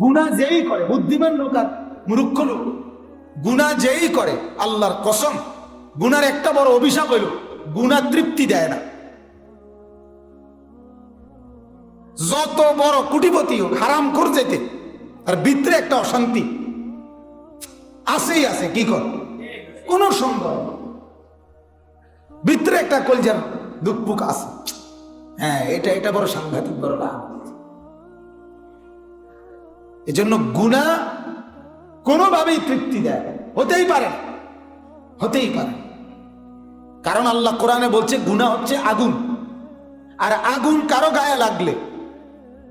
গুণা যেই করে, বুদ্ধিমান লোক আর মূর্খ লোক, গুণা যেই করে, আল্লাহর কসম গুনার একটা বড় অভিশাপ হইল, গুণা তৃপ্তি দেয় না। যত বড় কুটিপতি হোক, হারাম কর যেতে আর ভিতরে একটা অশান্তি। আসেই আছে কি কর? কোন সম্ভব ভিতরে একটা কলজার দুঃখ আছে। হ্যাঁ এটা এটা বড় সাংঘাতিক বড় লাভ। এজন্য গুণা কোনোভাবেই তৃপ্তি দেয় হতেই পারে হতেই পারে কারণ আল্লাহ কোরআনে বলছে গুণা হচ্ছে আগুন। আর আগুন কারও গায়ে লাগলে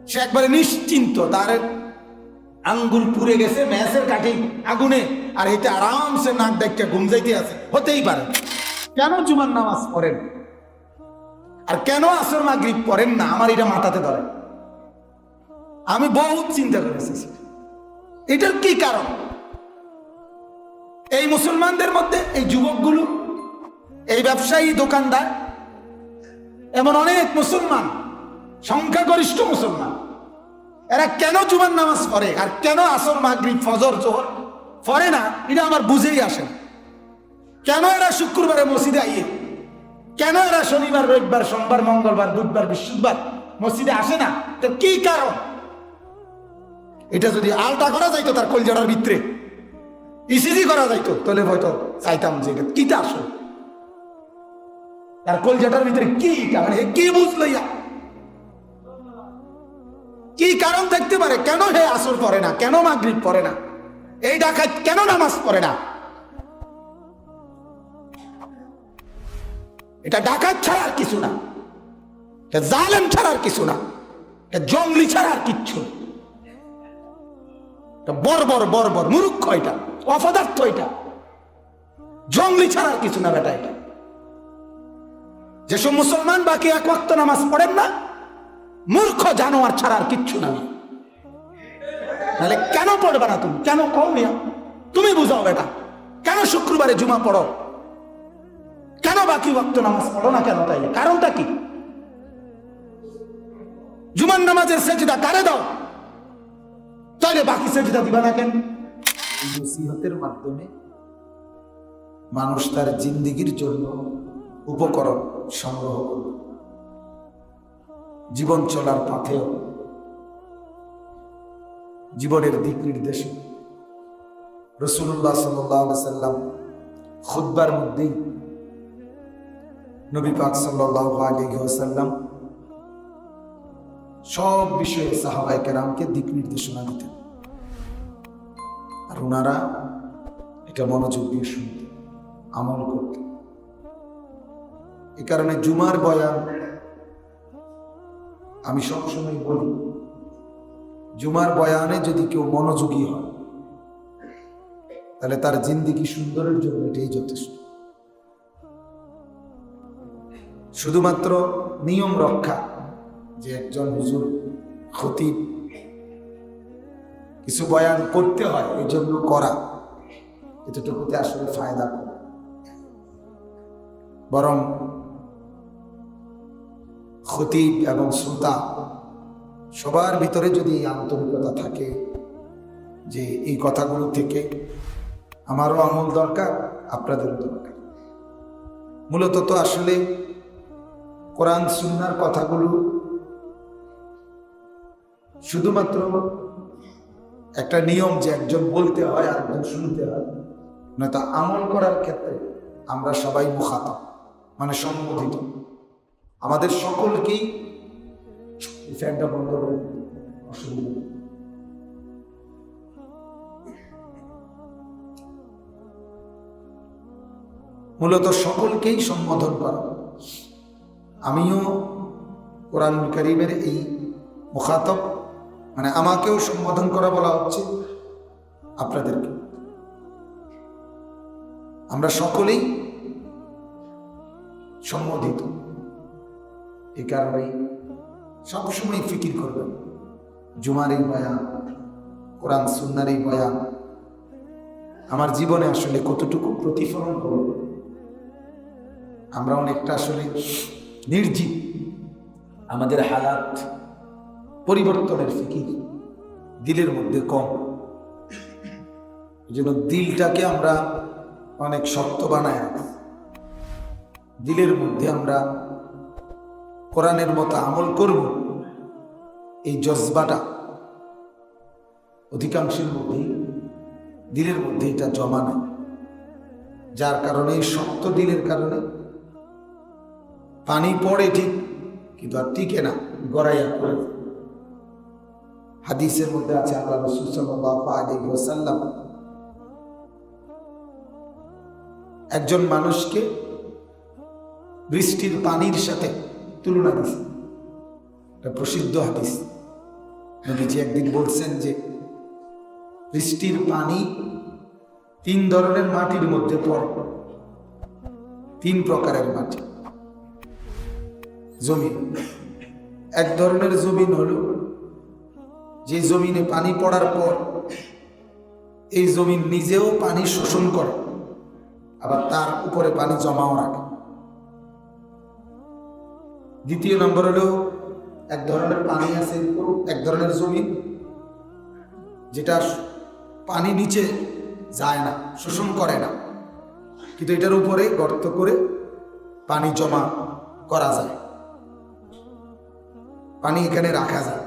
সে একবারে নিশ্চিন্ত, তার আঙ্গুল পুড়ে গেছে ম্যাসের কাঠি আগুনে, আর এতে আরামসে নাক ডাক্কা ঘুম যাইতে আছে। হতেই পারে কেন জুমার নামাজ পড়েন? আর কেন আসর মাগরিব পড়েন না? আমার এটা মাথাতে ধরে। আমি বহুত চিন্তা করেছি। এটার কি কারণ? এই মুসলমানদের মধ্যে এই যুবকগুলো, এই ব্যবসায়ী দোকানদার, এমন অনেক মুসলমান, সংখ্যাগরিষ্ঠ মুসলমান, এরা কেন জুমার নামাজ পড়ে আর কেন আসর, মাগরিব, ফজর, জোহর পড়ে না? এটা আমার বুঝেই আসে কেন এরা শুক্রবারে মসজিদে আইয়ে? কেন এরা শনিবার, রবিবার, সোমবার, মঙ্গলবার, বুধবার, বৃহস্পতিবার মসজিদে আসে না? তো কি কারণ? এটা যদি আলটা করা যাইতো তার কলজড়ার ভিতরে। ইসিজি করা যাইতো, তাহলে হয়তো চাইতাম যে কিটা আসো তার কলজাটার ভিতরে কি মানে কি বুঝলো ইয়া? কি কারণ থাকতে পারে? কেন হে আসর পড়ে না? কেন মাগরিব পড়ে না? এই ডাকাত কেন নামাজ পড়ে না? এটা ডাকাত ছাড়া আর কিছু না। এটা জালেম ছাড়া আর কিছু না। এটা জঙ্গলি ছাড়া আর কিচ্ছু না। বর্বর বর্বর মুরুক্ষ এটা, অপদার্থ এটা। জঙ্গলি ছাড়া আর কিছু না বেটা এটা। যেসব মুসলমান বাকি এক নামাজ পড়েন না, মূর্খ জানোয়ার ছাড়া আর কিচ্ছু না। নাহলে কেন পড়বে না তুমি? কেন কও মিয়া? তুমি বুঝাও বেটা, কেন শুক্রবারে জুমা পড়ো? কেন বাকি ওয়াক্ত নামাজ পড়ো না কেন তাইলে? কারণটা কি? জুমার নামাজের সেজদা কারে দাও? তাইলে বাকি সেজদা দিবা না কেন? নসিহতের মাধ্যমে মানুষ তার জিন্দিগির জন্য উপকরণ সংগ্রহ করবে জীবন চলার পথেও, জীবনের দিক নির্দেশ। রসুল্লাহ সাল্লাম খুদ্বার মধ্যেই নবী পাক সাল্লাহ আলিহাসাল্লাম সব বিষয়ে সাহাবাই কেরামকে দিক নির্দেশনা দিতেন। আর ওনারা এটা মনোযোগ দিয়ে শুনতেন, আমল করতেন। এ কারণে জুমার বয়ান আমি সবসময় বলি, জুমার বয়ানে যদি কেউ মনোযোগী হয়, তাহলে তার জিন্দিগি সুন্দরের জন্য এটাই যথেষ্ট। শুধুমাত্র নিয়ম রক্ষা যে একজন হুজুর খতিব কিছু বয়ান করতে হয়, এই জন্য করা। এতটুকুতে আসলে ফায়দা বরং খতিব এবং শ্রোতা সবার ভিতরে যদি এই আন্তরিকতা থাকে যে এই কথাগুলো থেকে, আমারও আমল দরকার, আপনাদেরও দরকার। মূলত তো আসলে কোরআন, সুন্নার কথাগুলো শুধুমাত্র একটা নিয়ম যে একজন বলতে হয় একজন শুনতে হয়। নয়তো আমল করার ক্ষেত্রে আমরা সবাই মুখাতম মানে সম্বোধিত আমাদের সকলকেই ফ্যানটা বন্ধ করে মূলত সকলকেই সম্বোধন করা। আমিও কোরআন করিমের এই মুখাতব মানে আমাকেও সম্বোধন করা বলা হচ্ছে আপনাদেরকে। আমরা সকলেই সম্বোধিত। এই কারণেই সবসময় ফিকির করবেন। জুমার এই বয়ান, কোরআন, সুন্নার এই বয়ান, আমার জীবনে আসলে কতটুকু প্রতিফলন করব আমরা অনেকটা আসলে নির্জীব। আমাদের হালাত পরিবর্তনের ফিকির দিলের মধ্যে কম। জন্য দিলটাকে আমরা অনেক শক্ত রাখি। দিলের মধ্যে আমরা কোরআনের মতো আমল করব, এই জজবাটা অধিকাংশের মধ্যেই দিলের মধ্যে এটা জমা নেই। যার কারণে এই শক্ত দিলের কারণে পানি পড়ে ঠিক, কিন্তু আর টিকে না, গড়াইয়া পড়ে হাদিসের মধ্যে আছে, আল্লাহ রসুল সাল্লাল্লাহু আলাইহি ওয়াসাল্লাম একজন মানুষকে বৃষ্টির পানির সাথে তুলনা দিছে। এটা প্রসিদ্ধ হাদিস। নবীজি একদিন বলছেন যে, বৃষ্টির পানি তিন ধরনের মাটির মধ্যে পড়ে। তিন প্রকারের মাটি। জমিন। এক ধরনের জমিন হলো যে জমিনে পানি পড়ার পর, এই জমিন নিজেও পানি শোষণ করে, আবার তার উপরে পানি জমাও রাখে। দ্বিতীয় নম্বর হলো, এক ধরনের পানি আছে, এক ধরনের জমিন, যেটা পানি নিচে যায় না, শোষণ করে না। কিন্তু এটার উপরে গর্ত করে পানি জমা করা যায়। পানি এখানে রাখা যায়।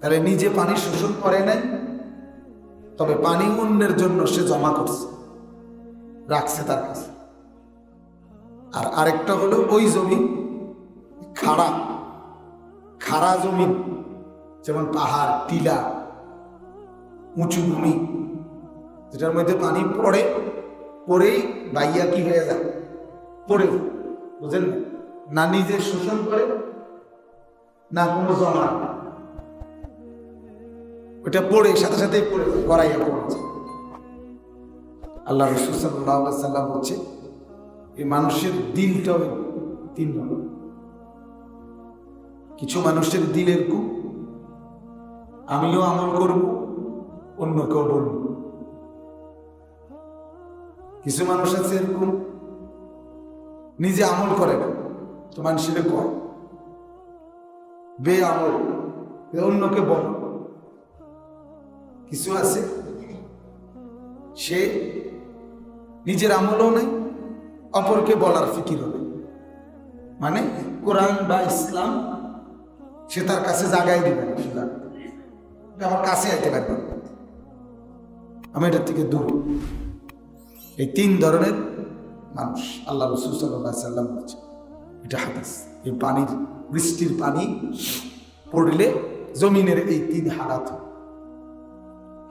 তাহলে নিজে পানি শোষণ করে নাই, তবে পানি অন্যের জন্য সে জমা করছে, রাখছে তার কাছে। আর আরেকটা হলো ওই জমি, খাড়া খাড়া জমি, যেমন পাহাড়, টিলা, উঁচু ভূমি, যেটার মধ্যে পানি পড়ে, পড়েই বাইয়া কি হয়ে যায়? পড়ে বুঝলেন না? না নিজে শোষণ করে, না কোনো জমা। ওটা পড়ে, সাথে সাথে পড়ে, গড়াইয়া পড়েছে আল্লাহ রসুল সাল্লাহ সাল্লাম হচ্ছে এই মানুষের দিলটা হবে তিন কিছু মানুষের দিল এরকম আমিও আমল করব, অন্য কেউ বলব কিছু মানুষ আছে এরকম, নিজে আমল করে না, তো মানুষের কয় বে আমল অন্যকে বল। কিছু আছে? সে নিজের আমলও নেই, অপরকে বলার ফিকির হবে মানে কোরআন বা ইসলাম সে তার কাছে জাগাই দিবে আমার কাছে আইতে পারবে আমি এটার থেকে দূর। এই তিন ধরনের মানুষ আল্লাহ রসুল সাল্লাম বলছে এটা হাদিস। এই পানির, বৃষ্টির পানি পড়লে জমিনের এই তিন হারাত হয়।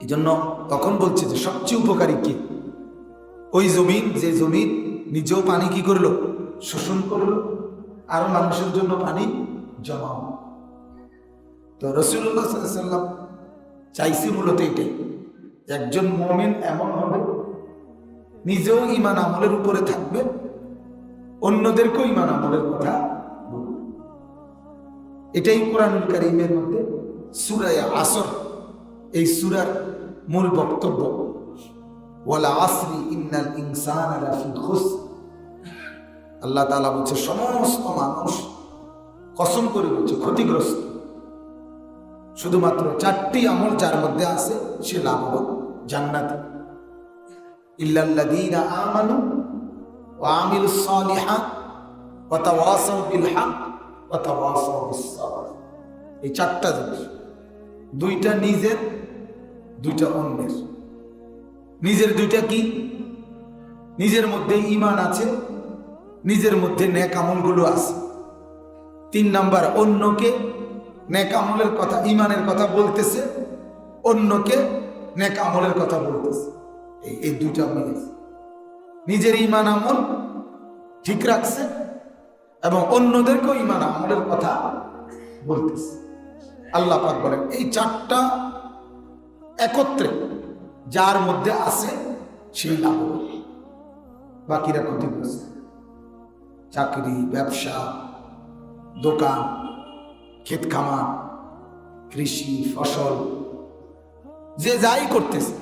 এই জন্য তখন বলছে যে সবচেয়ে উপকারী কে? ওই জমিন, যে জমিন নিজেও পানি কি করল? শোষণ করল। আর মানুষের জন্য পানি জমাও। তো রসুল্লাহ চাইছি মূলত এটাই একজন মোমেন এমন হবে, নিজেও ইমান আমলের উপরে থাকবে, অন্যদেরকেও ইমান আমলের কথা এটাই কোরআনুল কারিমের মধ্যে সুরায় আসর। এই সুরার মূল বক্তব্য, ওয়ালা আসরি ইন্নাল ইনসান আল্লাহ তাআলা বলছে, সমস্ত মানুষ কসম করে বলছে, ক্ষতিগ্রস্ত। শুধুমাত্র চারটি আমল যার মধ্যে আছে, সে লাভবান, জান্নাত। ইল্লাল্লাযীনা আমানু ওয়া আমিলুস সালিহাত ওয়া তাওয়াসাউ বিল হক ওয়া তাওয়াসাউ বিস সাবর এই চারটা জিনিস। দুইটা নিজের দুইটা অন্যের। নিজের দুইটা কি? নিজের মধ্যে ইমান আছে, নিজের মধ্যে ন্যাক আমলগুলো আছে। তিন নাম্বার, অন্যকে ন্যাক আমলের কথা ইমানের কথা বলতেছে, অন্যকে ন্যাক আমলের কথা বলতেছে। এই দুইটা মিলেছে নিজের ইমান আমল ঠিক রাখছে এবং অন্যদেরকেও ইমান আমলের কথা বলতেছে। আল্লাহ পাক বলেন, এই চারটা একত্রে যার মধ্যে আছে সেই লাভ বাকিরা ক্ষতিগ্রস্ত চাকরি, ব্যবসা, দোকান, ক্ষেত খামার, কৃষি, ফসল, যে যাই করতেছে।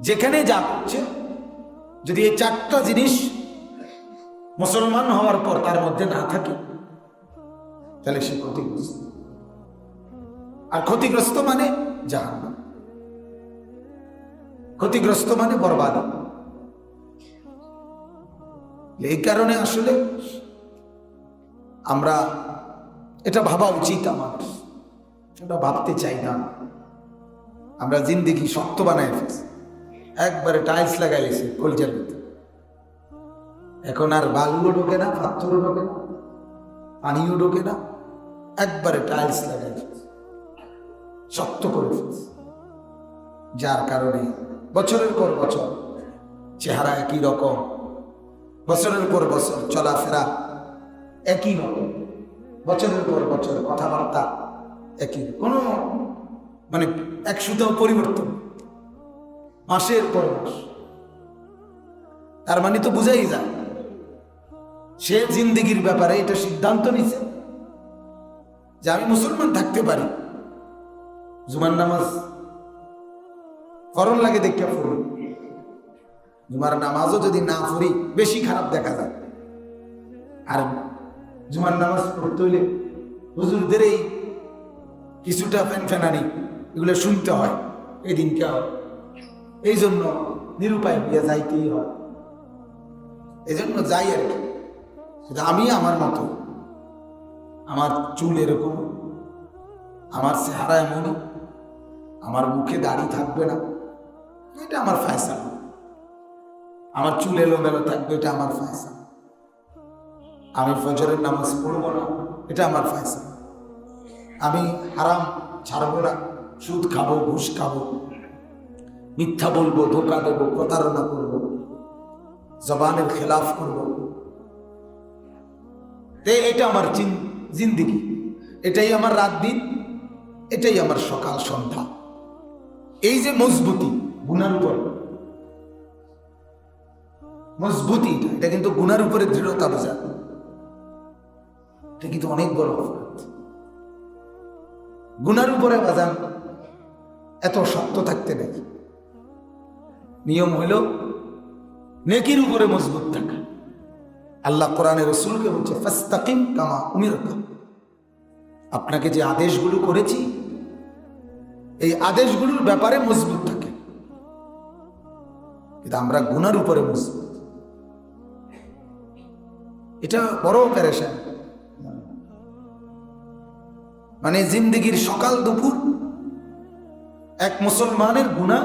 যেখানে যা করছে, যদি এই চারটা জিনিস মুসলমান হওয়ার পর তার মধ্যে না থাকে, তাহলে সে ক্ষতিগ্রস্ত আর ক্ষতিগ্রস্ত মানে জাহান্নাম। ক্ষতিগ্রস্ত মানে বরবাদ। এই কারণে আসলে আমরা এটা ভাবা উচিত আমার এটা ভাবতে চাই না। আমরা জিন্দিগি শক্ত বানায় ফেলছি। একবারে টাইলস লাগাইছি কলজার ভিতরে। এখন আর বালুও ঢোকে না, পাথরও ঢোকে না, পানিও ঢোকে না। একবারে টাইলস লাগাই ফেলছি। শক্ত করে ফেলছি। যার কারণে বছরের পর বছর চেহারা একই রকম, বছরের পর বছর চলাফেরা একই রকম, বছরের পর বছর কথাবার্তা একই কোনো মানে এক সুতাও পরিবর্তন মাসের পর মাস। তার মানে তো বুঝাই যায়। সে জিন্দিগির ব্যাপারে এটা সিদ্ধান্ত নিছে যে আমি মুসলমান থাকতে পারি। জুমার নামাজ করণ লাগে দেখে পড়ি। জুমার নামাজও যদি না পড়ি, বেশি খারাপ দেখা যায়। আর জুমার নামাজ পড়তে হইলে হুজুরদের এই কিছুটা ফ্যান ফ্যানানি এগুলো শুনতে হয় এই দিনকে এই জন্য নিরুপায় হইয়া যাইতেই হয়। এই জন্য যাই আর কি। কিন্তু আমি আমার মতো, আমার চুল এরকম, আমার চেহারা এমন আমার মুখে দাড়ি থাকবে না। এটা আমার ফ্যাশন আমার চুল এলোমেলো থাকবে, এটা আমার ফ্যাশন আমি ফজরের নামাজ পড়ব না, এটা আমার ফ্যাশন আমি হারাম ছাড়বো না, সুদ খাব, ঘুষ খাব, মিথ্যা বলব, ধোকা দেবো, প্রতারণা করব, জবানের খেলাফ করব। এটা আমার জিন্দিগি। এটাই আমার রাত দিন, এটাই আমার সকাল সন্ধ্যা। এই যে মজবুতি গুনার উপর। মজবুতি এটা, কিন্তু গুনার উপরে দৃঢ়তা বোঝা। এটা কিন্তু অনেক বড় অপরাধ। গুনার উপরে বাজান এত শক্ত থাকতে নাকি নিয়ম হইল নেকির উপরে মজবুত থাকা। আল্লাহ কোরআনের রসুলকে বলছে ফাস্তাকিম কামা উমির আপনাকে যে আদেশগুলো করেছি এই আদেশগুলোর ব্যাপারে মজবুত থাকে। কিন্তু আমরা গুনার উপরে মজবুত। এটা বড় প্যারেশান মানে জিন্দগির সকাল দুপুর এক মুসলমানের গুণা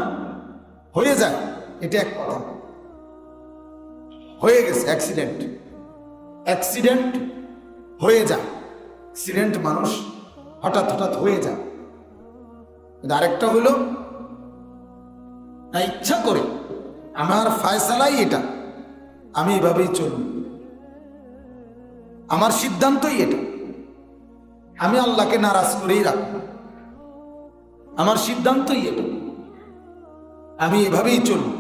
হয়ে যায়, এটা এক কথা। হয়ে গেছে অ্যাক্সিডেন্ট অ্যাক্সিডেন্ট হয়ে যায়। অ্যাক্সিডেন্ট মানুষ হঠাৎ হঠাৎ হয়ে যায়। আরেকটা হলো, না, ইচ্ছা করে। আমার ফায়সালাই এটা। আমি এভাবেই চলব। আমার সিদ্ধান্তই এটা। আমি আল্লাহকে নারাজ করেই রাখব। আমার সিদ্ধান্তই এটা। আমি এভাবেই চলব।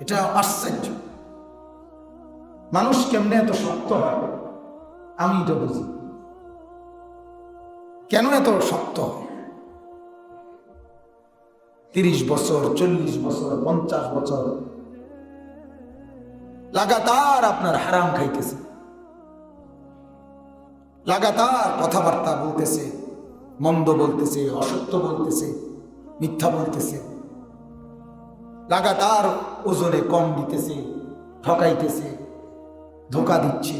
এটা আশ্চর্য। মানুষ কেমনে এত শক্ত হয়? আমি এটা বুঝি। কেন এত শক্ত হয়? তিরিশ বছর, চল্লিশ বছর, পঞ্চাশ বছর। লাগাতার আপনার হারাম খাইতেছে। লাগাতার কথাবার্তা বলতেছে, মন্দ বলতেছে, অসত্য বলতেছে, মিথ্যা বলতেছে। লাগাতার ওজনে কম দিতেছে, ঠকাইতেছে, ধোকা দিচ্ছে,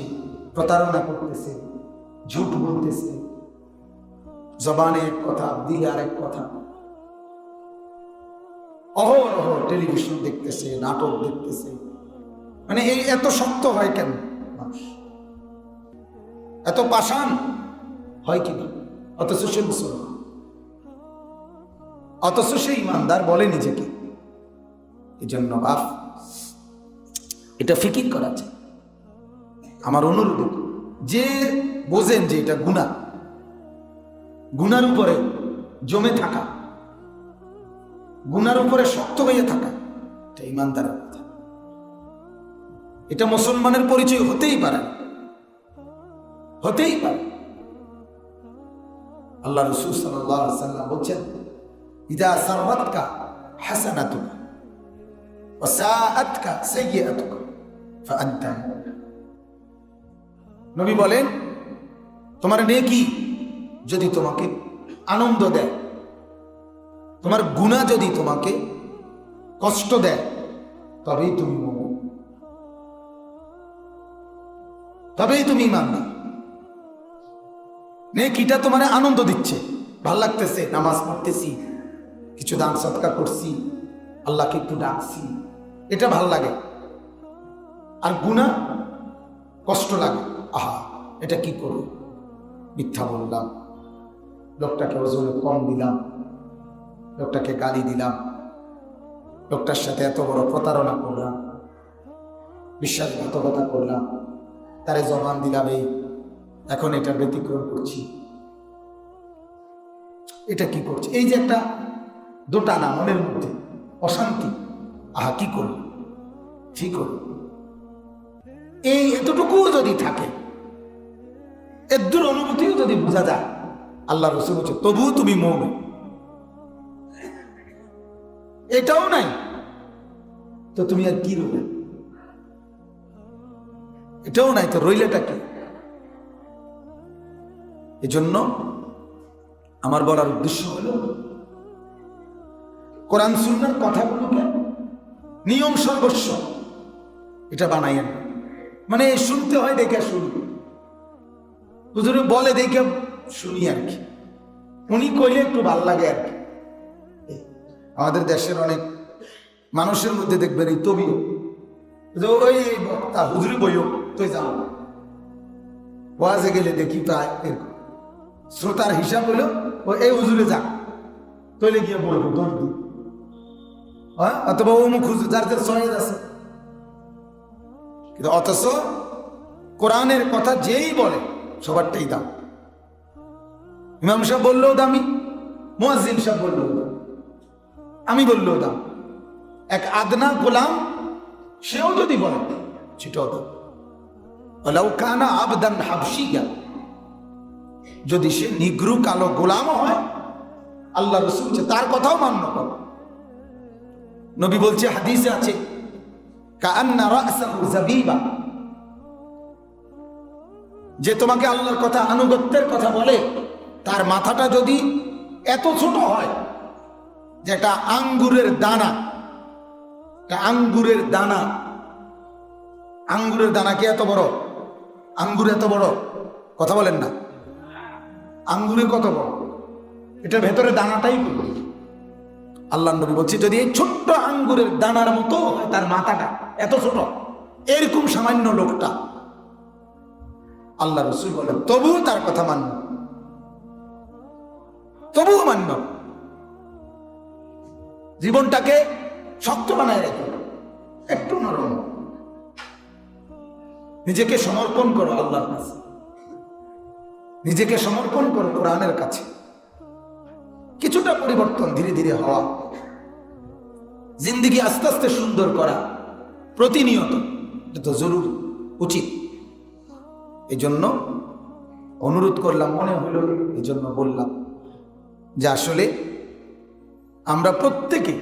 প্রতারণা করতেছে, ঝুট বলতেছে। জবানে এক কথা, দিলে আরেক কথা। অহরহ টেলিভিশন দেখতেছে, নাটক দেখতেছে। মানে এই এত শক্ত হয় কেন মানুষ? এত পাষাণ হয় কি না অথচ সে মুসলমান। অথচ সে ইমানদার বলে নিজেকে। এই জন্য বাপ, এটা ফিকির করা চাই আমার অনুরোধ, যে বোঝেন যে এটা গুণা গুনার উপরে জমে থাকা গুনার উপরে শক্ত হয়ে থাকা। এটা ইমানদারের কথা। এটা মুসলমানের পরিচয় হতেই পারে হতেই পারে। আল্লাহ রসুল সাল্লাম বলছেন, ইদা সারবাতকা ফাআনতা নবী বলেন, তোমার নেকি যদি তোমাকে আনন্দ দেয় তোমার গুণা যদি তোমাকে কষ্ট দেয়, তবেই তুমি মোমো তবেই তুমি ইমানদার নেকিটা তোমার আনন্দ দিচ্ছে। ভালো লাগতেছে, নামাজ পড়তেছি, কিছু দান সৎকার করছি, আল্লাহকে একটু ডাকছি, এটা ভালো লাগে। আর গুণা কষ্ট লাগে। আহা, এটা কি করব? মিথ্যা বললাম, লোকটাকে ওজনে কম দিলাম। লোকটাকে গালি দিলাম। লোকটার সাথে এত বড় প্রতারণা করলাম। বিশ্বাসঘাতকতা করলাম। তারে জবান দিলাম, এই, এখন এটা ব্যতিক্রম করছি। এটা কি করছে? এই যে একটা দোটানা মনের মধ্যে অশান্তি। আহা, কি করব? ঠিক করব? এই এতটুকুও যদি থাকে এদ্দুর অনুভূতিও যদি বোঝা যায়, আল্লাহ রসুল বলছে, তবুও তুমি মৌন। এটাও নাই। তো তুমি আর কি রইলে এটাও নাই, তো রইলেটা কি? এজন্য আমার বলার উদ্দেশ্য হলো, কোরআন সুন্নার কথাগুলোকে নিয়ম সর্বস্ব, এটা বানাইয়েন মানে শুনতে হয় দেখে শুনি হুজুরে বলে দেখে শুনি আর কি। উনি কইলে একটু ভালো লাগে আর কি। আমাদের দেশের অনেক মানুষের মধ্যে দেখবেন এই তবি যে ওই বক্তা, হুজুরি বইও তুই যাও। ওয়াজে গেলে দেখি তাই এরকম শ্রোতার হিসাব হলো ও এই হুজুরে যা তৈলে গিয়ে বলব, দৌড় দি। হ্যাঁ? অথবা অমুক হুজুর, যার যার সহেজ আছে। কিন্তু অথচ কোরআনের কথা যেই বলে, সবারটাই দাম। ইমাম সাহেব বললেও দামি, মুয়াজ্জিন সাহেব বললেও আমি বললেও দাম এক আদনা গোলাম, সেও যদি বলে সেটাও দাম ওলাউ কানা আবদান হাবশিয়া। যদি সে নিগ্রু কালো গোলাম হয়, আল্লাহ রসুল তার কথাও মান্য কর। নবী বলছে, হাদিসে আছে যে তোমাকে আল্লাহর কথা, আনুগত্যের কথা বলে, তার মাথাটা যদি এত ছোট হয় যেটা আঙ্গুরের দানা। আঙ্গুরের দানা। আঙ্গুরের দানা কি এত বড়? আঙ্গুর এত বড়? কথা বলেন না। আঙ্গুরে কত বড়? এটার ভেতরে দানাটাই। আল্লাহ নবী বলছি, যদি এই ছোট্ট আঙ্গুরের দানার মতো তার মাথাটা এত ছোট, এরকম সামান্য লোকটা। আল্লাহ রসুল বলেন, তবুও তার কথা মান্য। তবুও মান্য। জীবনটাকে শক্ত বানায় রেখে। একটু নরম। নিজেকে সমর্পণ করো আল্লাহর কাছে। নিজেকে সমর্পণ করো কোরআনের কাছে। কিছুটা পরিবর্তন ধীরে ধীরে হওয়া। জিন্দিগি আস্তে আস্তে সুন্দর করা প্রতিনিয়ত এটা তো জরুরি, উচিত। এই জন্য অনুরোধ করলাম, মনে হলো এই জন্য বললাম যে আসলে আমরা প্রত্যেকে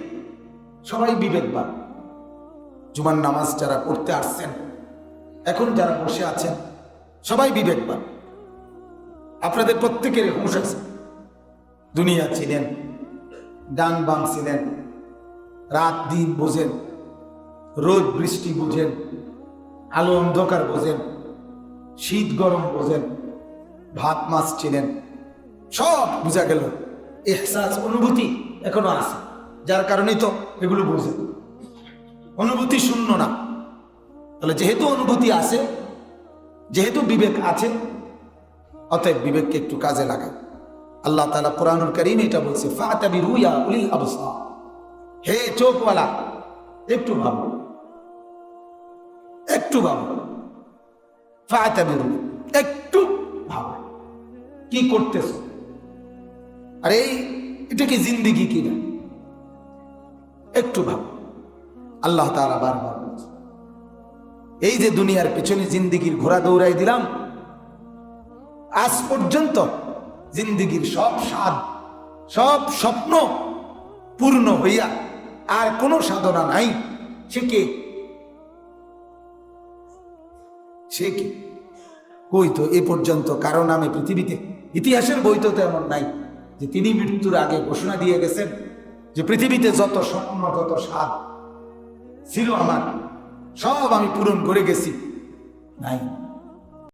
সবাই বিবেকবান। জুমার নামাজ যারা পড়তে আসছেন, এখন যারা বসে আছেন, সবাই বিবেকবান। আপনাদের প্রত্যেকের হুঁশ আছে। দুনিয়া ছিলেন ডান বাম ছিলেন রাত দিন বোঝেন, রোদ বৃষ্টি বোঝেন, আলো অন্ধকার বোঝেন, শীত গরম বোঝেন, ভাত মাছ ছিলেন সব বোঝা গেল। এহসাস অনুভূতি। এখনও আছে। যার কারণেই তো এগুলো বোঝেন অনুভূতি শূন্য না। তাহলে যেহেতু অনুভূতি আছে, যেহেতু বিবেক আছে, অতএব বিবেককে একটু কাজে লাগায় আল্লাহ তালা কোরআনুল করিম এটা বলছে ফাতাবি রুয়া উলিল আবসা হে চোখওয়ালা, একটু ভাবো। একটু ভাবো। ফাতাবি রু একটু ভাবো। কি করতেছ? আরে এই এটা কি জিন্দিগি কিনা? একটু ভাব। আল্লাহ তাআলা বারবার এই যে দুনিয়ার পেছনে জিন্দিগির ঘোড়া দৌড়াই দিলাম, আজ পর্যন্ত জিন্দিগির সব স্বাদ, সব স্বপ্ন পূর্ণ হইয়া আর কোনো সাধনা নাই। সে কে? সে কি? কই তো এ পর্যন্ত কারও নামে পৃথিবীতে ইতিহাসের বই তো তেমন নাই। যে তিনি মৃত্যুর আগে ঘোষণা দিয়ে গেছেন যে পৃথিবীতে যত স্বপ্ন, যত স্বাদ ছিল আমার, সব আমি পূরণ করে গেছি। নাই।